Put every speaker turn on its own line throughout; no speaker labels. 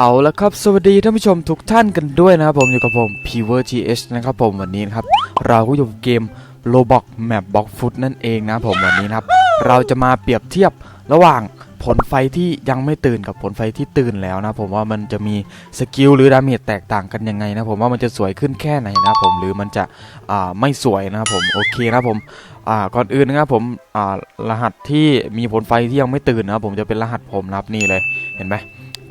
เอาละครับ สวัสดีท่านผู้ชมทุกท่านกันด้วยนะครับผมอยู่กับผม p v e r GH นะครับผมวันนี้นะครับ เราก็อยู่เกม Roblox Map Box Foot นั่นเองนะผมวันนี้นะครับ เราจะมาเปรียบเทียบระหว่างผลไฟที่ยังไม่ตื่นกับผลไฟที่ตื่นแล้วนะผมว่ามันจะมีสกิลหรือดาเมจแตกต่างกันยังไงนะผมว่ามันจะสวยขึ้นแค่ไหนนะผมหรือมันจะอ่าไม่สวยนะผมโอเคนะผมอ่าก่อนอื่นนะครับผมอ่ารหัสที่มีผลไฟที่ยังไม่ตื่นนะผมจะเป็นรหัสผมนะครับนี่เลยเห็นไหม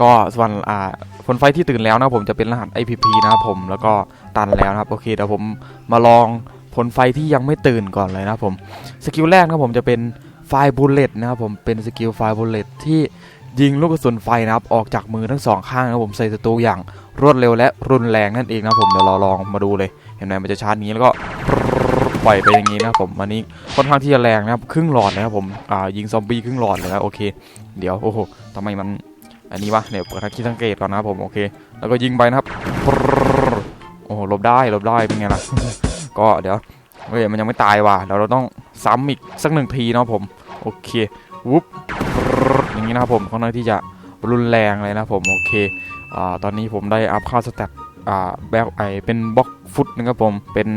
ก็ส่วนอ่าผลไฟที่ตื่นแล้วนะผมจะเป็นรหัส IPP นะครับผมแล้วก็ตันแล้วนะครับโอเคเดี๋ยวผมมาลองผลไฟที่ยังไม่ตื่นก่อนเลยนะผมสกิลแรกนะผมจะเป็นไฟบุลเลตนะครับผมเป็นสกิลไฟบุลเลตที่ยิงลูกกระสุนไฟนะครับออกจากมือทั้งสองข้างนะผมใส่ศัตรูอย่างรวดเร็วและรุนแรงนั่นเองนะครับผมเดี๋ยวเราลองมาดูเลยเห็นไหมมันจะชาร์จนี้แล้วก็ปล่อยไปอย่างนี้นะผมอันนี้ค่อนข้างที่จะแรงนะครับครึ่งหลอดนะครับผมอ่ายิงซอมบี้ครึ่งหลอดเลยนะโอเค เดี๋ยวโอ้โหทำไมมัน อันนี้วะเดี๋ยวเปิดทักที่สังเกตก่อนนะครับผมโอเค แล้วก็ยิงไปนะครับโอ้โหลบได้หลบได้เป็นไงล่ะก็เดี๋ยวเฮ้ยมันยังไม่ตายว่ะเดี๋ยวเราต้องซ้ำอีกสักหนึ่งทีนะครับผมโอเควุ๊บอย่างนี้นะครับผมค่อนข้างที่จะรุนแรงเลยนะผมโอเคอ่าตอนนี้ผมได้อัพค่าสแตทอ่าแบกไอเป็นบล็อกฟุตนะครับผมเป็น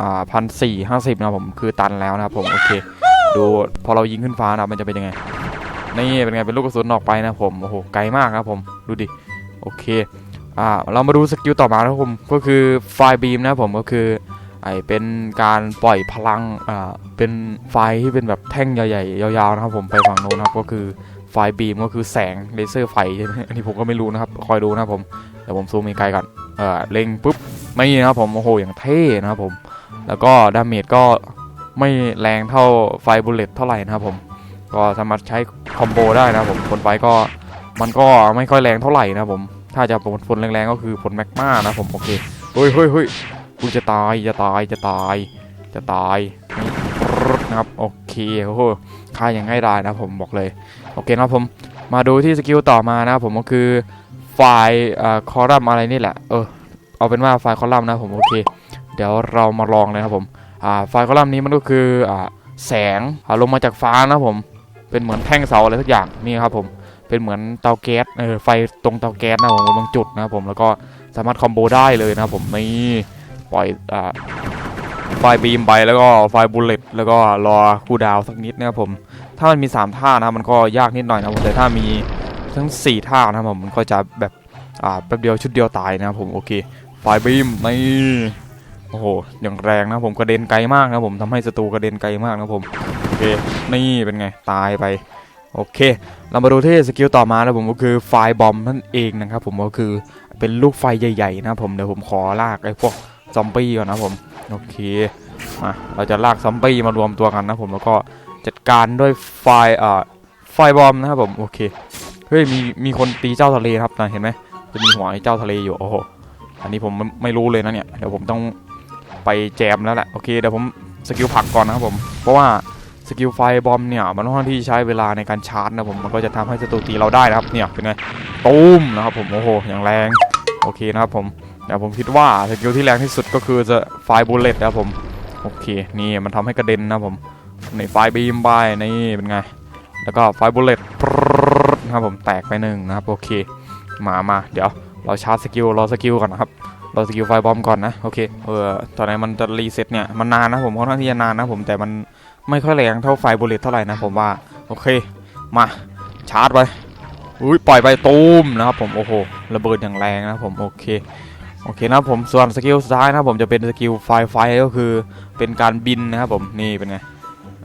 อ่าพันสี่ห้าสิบนะครับผมคือตันแล้วนะครับผมโอเค ดูพอเรายิงขึ้นฟ้านะมันจะเป็นยังไง นี่เป็นไงเป็นลูกกระสุนออกไปนะผมโอ้โหไกลมากครับผมดูดิโอเคอ่าเรามาดูสกิลต่อมาครับผมก็คือไฟบีมนะผมก็คือไอเป็นการปล่อยพลังอ่าเป็นไฟที่เป็นแบบแท่งใหญ่ๆยาวๆนะครับผมไปฝั่งโน้นนะครับก็คือไฟบีมก็คือแสงเลเซอร์ไฟใช่ไหมอันนี้ผมก็ไม่รู้นะครับคอยดูนะครับผมเดี๋ยวผมซูมไกลๆก่อนเออเล็งปุ๊บไม่นะครับผมโอ้โหอย่างเท่นะครับผม แล้วก็ดาเมจก็ไม่แรงเท่าไฟบุลเลตเท่าไหร่นะครับผม ก็สามารถใช้คอมโบได้นะผมผลไฟก็มันก็ไม่ค่อยแรงเท่าไหร่นะผม ถ้าจะผลผลแรงๆก็คือผลแมกมานะผมโอเคเฮ้ยเฮ้ยเฮ้ยกูจะตายจะตายจะตายจะตายนะครับโอเคโอ้โหค่าอย่างง่ายดายนะผมบอกเลยโอเคนะผมมาดูที่สกิลต่อมานะผมก็คือไฟล์คอลัมน์อะไรนี่แหละเออเอาเป็นว่าไฟล์คอลัมน์นะผมโอเค เดี๋ยวเรามาลองเลยครับผมไฟล์คอลัมน์นี้มันก็คืออ่าแสงลงมาจากฟ้านะผม เป็นเหมือนแท่งเสาอะไรสักอย่างนี่ครับผมเป็นเหมือนเตาแก๊สเออไฟตรงเตาแก๊สนะผมบางจุดนะครับผมแล้วก็สามารถคอมโบได้เลยนะครับผมนี่ปล่อยอ่าไฟบีมไปแล้วก็ไฟบุลเลตแล้วก็รอคูดาวสักนิดนะครับผม ถ้ามันมี 3 ท่านะมันก็ยากนิดหน่อยนะผมแต่ถ้ามีทั้ง 4 ท่านะผมมันก็จะแบบอ่าแป๊บเดียวชุดเดียวตายนะครับผมโอเคไฟบีมนี่โอ้โหอย่างแรงนะผมกระเด็นไกลมากนะผมทำให้ศัตรูกระเด็นไกลมากนะผม เค นี่เป็นไง ตายไป โอเค เรามาดูที่สกิลต่อมานะผมก็คือไฟบอมนั่นเองนะครับผมก็คือเป็นลูกไฟใหญ่ๆนะผมเดี๋ยวผมขอลากไอ้พวกซอมบี้ก่อนนะผม โอเคมาเราจะลากซอมบี้มารวมตัวกันนะผมแล้วก็จัดการด้วยไฟอ่อไฟบอมนะครับผมโอเคเฮ้ยมีมีคนตีเจ้าทะเลครับนะเห็นไหมจะมีหัวไอ้เจ้าทะเลอยู่โอ้โหอันนี้ผมไม่ไม่รู้เลยนะเนี่ยเดี๋ยวผมต้องไปแจมแล้วแหละโอเคเดี๋ยวผมสกิลผักก่อนนะครับผม เพราะว่า สกิลไฟบอมเนี่ยมันค่อนข้างที่ใช้เวลาในการชาร์จนะผมมันก็จะทำให้ศัตรูตีเราได้นะครับเนี่ยเป็นไงตูมนะครับผมโอ้โหอย่างแรงโอเคนะครับผมแต่ผมคิดว่าสกิลที่แรงที่สุดก็คือจะไฟบูลเลตนะครับผมโอเคนี่มันทำให้กระเด็นนะผมในไฟบีมบายนี่เป็นไง แล้วก็ไฟบูลเลตนะครับผมแตกไปหนึ่งนะครับโอเคมามาเดี๋ยวเราชาร์จสกิลรอสกิลก่อนนะครับรอสกิลไฟบอมก่อนนะโอเคเออตอนไหนมันจะรีเซ็ตเนี่ยมันนานนะผมค่อนข้างที่จะนานนะผมแต่มัน ไม่ค่อยแรงเท่าไฟบุลเลตเท่าไหร่นะผมว่า โอเค มา ชาร์จไปอุ้ยปล่อยไปตูมนะครับผมโอ้โหระเบิดอย่างแรงนะผมโอเคโอเคนะผมส่วนสกิลสุดท้ายนะผมจะเป็นสกิลไฟไฟก็คือเป็นการบินนะครับผมนี่เป็นไง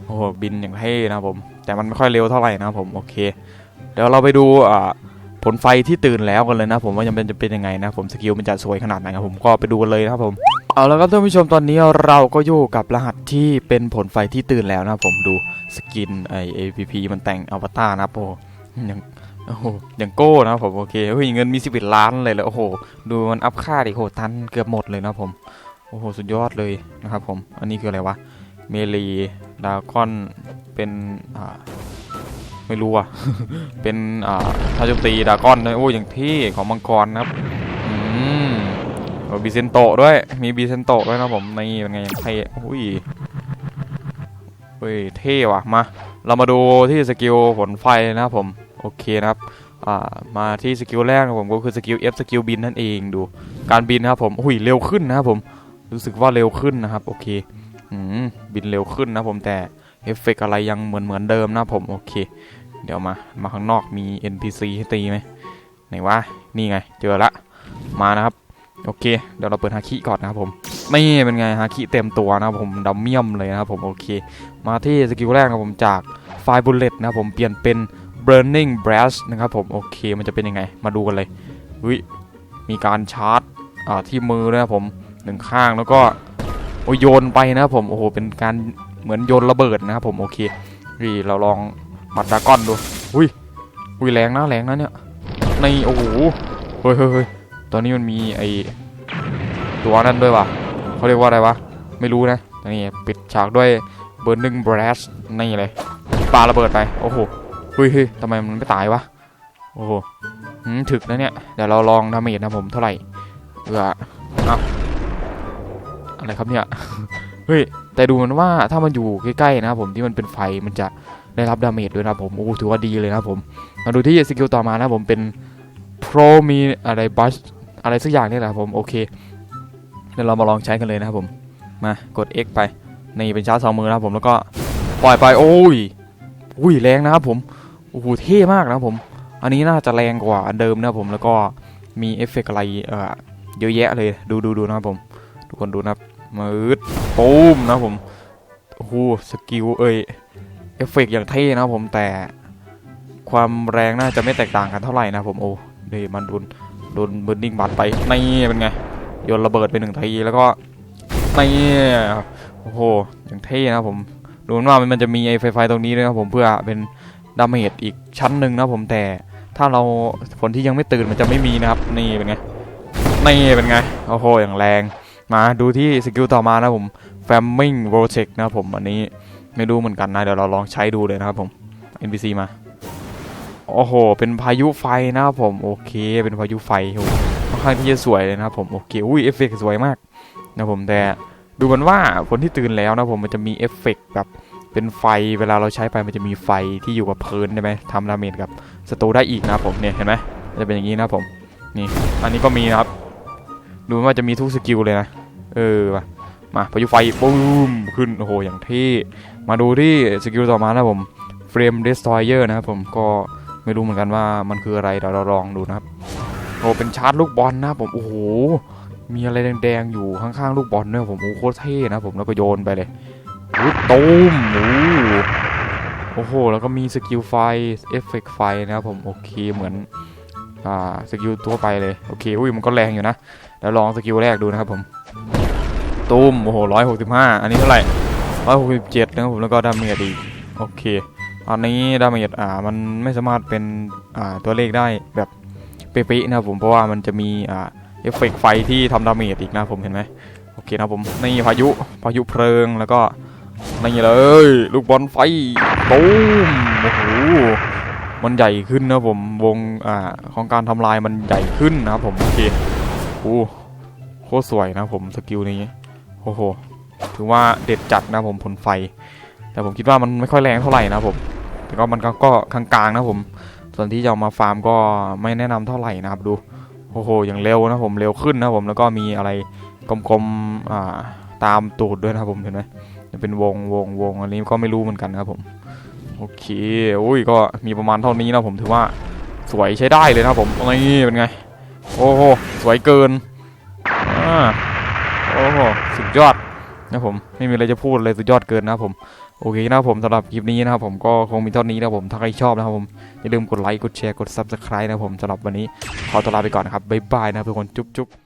โอ้โหบินอย่างเท่นะผมแต่มันไม่ค่อยเร็วเท่าไหร่นะผมโอเค เดี๋ยวเราไปดูผลไฟที่ตื่นแล้วกันเลยนะผมว่ายังเป็นจะเป็นยังไงนะผมสกิลมันจะสวยขนาดไหนครับผมก็ไปดูกันเลยนะครับผม เอาแล้วครับท่านผู้ชมตอนนี้เราก็อยู่กับรหัสที่เป็นผลไฟที่ตื่นแล้วนะผมดูสกินไอเอพีมันแต่งอวตารนะโอ้อย่างโอ้โหอย่างโก้นะผมโอเคเฮ้ยเงินมีสิบเอ็ดล้านเลยเลยโอ้โห ดูมันอัพค่าดิโหตันเกือบหมดเลยนะผมโอ้โหสุดยอดเลยนะครับผมอันนี้คืออะไรวะเมลีดาคอนเป็นอ่าไม่รู้อะเป็นอ่าถ้าโจมตีดากอนเลยโอ้ยอย่างที่ของมังกรนะครับ บีเซนโตด้วย มีบีเซนโตด้วยนะผมนี่เป็นไงอย่างเท่อุ้ยเฮ้ยเท่ว่ะมา เรามาดูที่สกิลผลไฟนะครับผม โอเคนะครับอ่ามาที่สกิลแรกนะผมก็คือสกิล F สกิลบินนั่นเองดู การบินนะครับผมหุยเร็วขึ้นนะครับผม รู้สึกว่าเร็วขึ้นนะครับโอเคอืมบินเร็วขึ้นนะผมแต่เอฟเฟกต์อะไรยังเหมือนเหมือนเดิมนะผมโอเค เดี๋ยวมา มาข้างนอกมี NPC ให้ตีไหมไหนวะนี่ไง เจอละมานะครับ โอเค เดี๋ยวเราเปิดฮาคิก่อนนะครับผม นี่เป็นไงฮาคิเต็มตัวนะครับผมดัมเมียมเลยนะครับผมโอเค มาที่สกิลแรกนะครับผมจากไฟบุลเลตนะครับผมเปลี่ยนเป็น burning blast นะครับผมโอเคมันจะเป็นยังไง มาดูกันเลยอุ้ยมีการชาร์จอ่าที่มือนะครับผมหนึ่งข้างแล้วก็โอ้ยโยนไปนะครับผมโอ้โหเป็นการเหมือนโยนระเบิดนะครับผมโอเคนี่เราลองมัดดาก้อนดูอุ้ยอุ้ยแรงนะแรงนะเนี่ยในโอ้โหเฮ้ยเฮ้ย ตอนนี้มันมีไอตัวนั้นด้วยวะเขาเรียกว่าอะไรวะ ไม่รู้นะนี่ปิดฉากด้วย burning blast นี่เลยปาระเบิดไป โอ้โหเฮ้ยทำไมมันไม่ตายวะ โอ้โหหืมถึกนะเนี่ย เดี๋ยวเราลองดาเมจนะผมเท่าไหร่เผื่อเอาอะไรครับเนี่ย เฮ้ย แต่ดูมันว่าถ้ามันอยู่ใกล้ๆนะครับผมที่มันเป็นไฟมันจะได้รับดาเมจด้วยนะผม โอ้ถือว่าดีเลยนะผม มาดูที่สกิลต่อมานะผมเป็น pro มีอะไรบัส อะไรสักอย่างนี่แหละครับผมโอเคเดี๋ยวเรามาลองใช้กันเลยนะครับผมมากด X ไปนี่เป็นชาร์จสองมือนะครับผมแล้วก็ปล่อยไปโอ้ยอุ้ยแรงนะครับผมโอ้โหเท่มากนะครับผม อันนี้น่าจะแรงกว่าอันเดิมนะครับผมแล้วก็มีเอฟเฟกต์อะไรเอ่อเยอะแยะเลยดูดูดูนะครับผม ทุกคนดูนะครับมืดตูมนะครับผมโอ้โหสกิลเอ้ยเอฟเฟกต์อย่างเท่นะครับผมแต่ความแรงน่าจะไม่แตกต่างกันเท่าไหร่นะครับผมโอ้เดี๋ยวมันโดน โดนเบิร์นิ่งบัตไปนี่เป็นไงโยนระเบิดไปหนึ่งทีแล้วก็นี่โอ้โหอย่างเท่นะผมดูนว่ามันจะมีไอ้ไฟไฟตรงนี้ด้วยนะครับผมเพื่อเป็นดาเมจอีกชั้นหนึ่งนะผมแต่ถ้าเราคนที่ยังไม่ตื่นมันจะไม่มีนะครับนี่เป็นไงนี่เป็นไงโอ้โหอย่างแรงมาดูที่สกิลต่อมานะผม Flaming Vortex นะผมอันนี้ไม่รู้เหมือนกันนะเดี๋ยวเราลองใช้ดูเลยนะครับผม NPC มา โอ้โห เป็นพายุไฟนะครับผม โอเค เป็นพายุไฟโอ้โหค่อนข้างที่จะสวยเลยนะครับผม โอเค อุ้ย เอฟเฟกต์สวยมากนะผม แต่ดูเหมือนว่าคนที่ตื่นแล้วนะผม มันจะมีเอฟเฟกต์แบบเป็นไฟ เวลาเราใช้ไป มันจะมีไฟที่อยู่กับพื้นใช่ไหมทำดาเมจกับศัตรูได้อีกนะผม เนี่ย เห็นไหมจะเป็นอย่างนี้นะผม นี่ อันนี้ก็มีนะครับ ดูว่าจะมีทุกสกิลเลยนะ เออ มามาพายุไฟบูมขึ้น โอ้โห อย่างเท่มาดูที่สกิลต่อมานะผม เฟรมเดสทอยเออร์นะครับผม ก็ ไม่รู้เหมือนกันว่ามันคืออะไรเดี๋ยวเราลองดูนะครับโอ้เป็นชาร์จลูกบอลนะผมโอ้โหมีอะไรแดงๆอยู่ข้างๆลูกบอลด้วยผมโอ้โคตรเท่นะผมแล้วก็โยนไปเลยอุ๊ยตูมโอ้โหแล้วก็มีสกิลไฟเอฟเฟกต์ไฟนะครับผมโอเคเหมือนอ่าสกิลตัวไปเลยโอเคอุ้ยมันก็แรงอยู่นะแล้วลองสกิลแรกดูนะครับผมตูมโอ้โหร้อยหกสิบห้าอันนี้เท่าไหร่ร้อยหกสิบเจ็ดนะครับผมแล้วก็ดาเมจอีโอเค อันนี้ดาเมจอ่ามันไม่สามารถเป็นอ่าตัวเลขได้แบบเป๊ะๆนะครับผมเพราะว่ามันจะมีอ่าเอฟเฟกต์ไฟที่ทำดาเมจอีกนะผมเห็นไหมโอเคนะผมนี่พายุพายุเพลิงแล้วก็นี่เลย ลูกบอลไฟตูมโอ้โหมันใหญ่ขึ้นนะผมวงอ่าของการทำลายมันใหญ่ขึ้นนะผมโอเคโอ้โคตรสวยนะผมสกิลนี้โอ้โหถือว่าเด็ดจัดนะผมผลไฟ แต่ผมคิดว่ามันไม่ค่อยแรงเท่าไหร่นะผม แต่ก็มันก็ก็กลางๆนะผม ส่วนที่จะามาฟาร์มก็ไม่แนะนำเท่าไหร่นะครับดูโอ้โหอย่างเร็วนะผมเร็วขึ้นนะผมแล้วก็มีอะไรกลมๆตามตูดด้วยนะผมเห็นไหมจะเป็นวงวงวงอันนี้ก็ไม่รู้เหมือนกันนะครับผมโอเคอุ้ยก็มีประมาณเท่านี้นะผมถือว่าสวยใช้ได้เลยนะผมนี่เป็นไง โอ้โหสวยเกินอ่าโอ้โหสุดยอดนะผมไม่มีอะไรจะพูดเลยสุดยอดเกินนะผม โอเคนะครับผมสำหรับคลิปนี้นะครับผมก็คงมีเท่านี้นะครับผมถ้าใครชอบนะครับผมอย่าลืมกดไลค์กดแชร์กด Subscribe นะครับผมสำหรับวันนี้ขอตัวลาไปก่อนนะครับบ๊ายบายนะครับทุกคนจุ๊บจุ๊บ